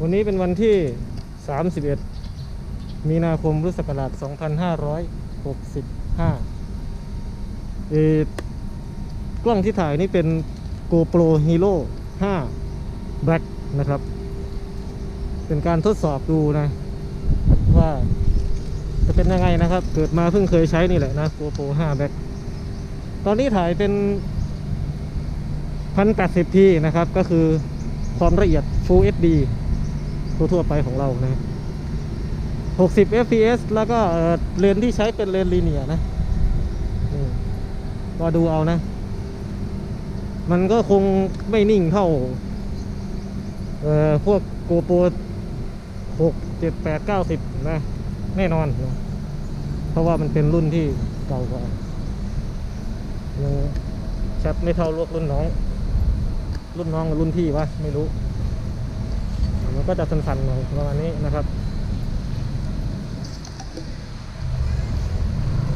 วันนี้เป็นวันที่ 31 มีนาคมพุทธศักราช 2565เอ่อกล้องที่ถ่ายนี่เป็น GoPro Hero 5 Black นะครับ เป็นการทดสอบดูนะ ว่าจะเป็นยังไงนะครับ เกิดมาเพิ่งเคยใช้นี่แหละนะ GoPro 5 Black ตอนนี้ถ่ายเป็น 1080p นะครับ ก็คือความละเอียด Full HD ทั่วๆไปของเรานะ60 fps แล้วก็เลนที่ใช้เป็นเลนลีเนียนะนี่ก็ดูเอานะ มันก็คงไม่นิ่งเท่าเอ่อพวก GoPro 6 7 8 9 10 นะ แน่นอนนะเพราะว่ามันเป็นรุ่นที่เก่ากว่ายังชัดไม่เท่าลูกรุ่นน้อง รุ่นน้องกับรุ่นพี่วะไม่รู้ มันก็จะสั่นๆหน่อยประมาณนี้นะครับ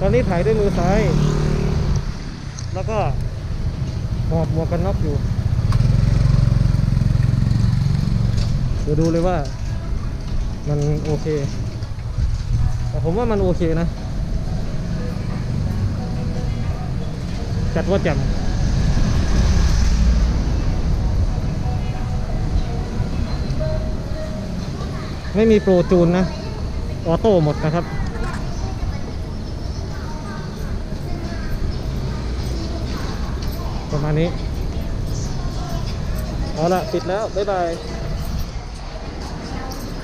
ตอนนี้ถ่ายด้วยมือซ้าย แล้วก็หอบหมวกกันน็อกอยู่เดี๋ยวดูเลยว่ามันโอเค แต่ผมว่ามันโอเคนะ จัดว่าแจ่ม ไม่มีโปรจูนนะ ออโต้หมดนะครับ ประมาณนี้ เอาละปิดแล้ว บ๊ายบาย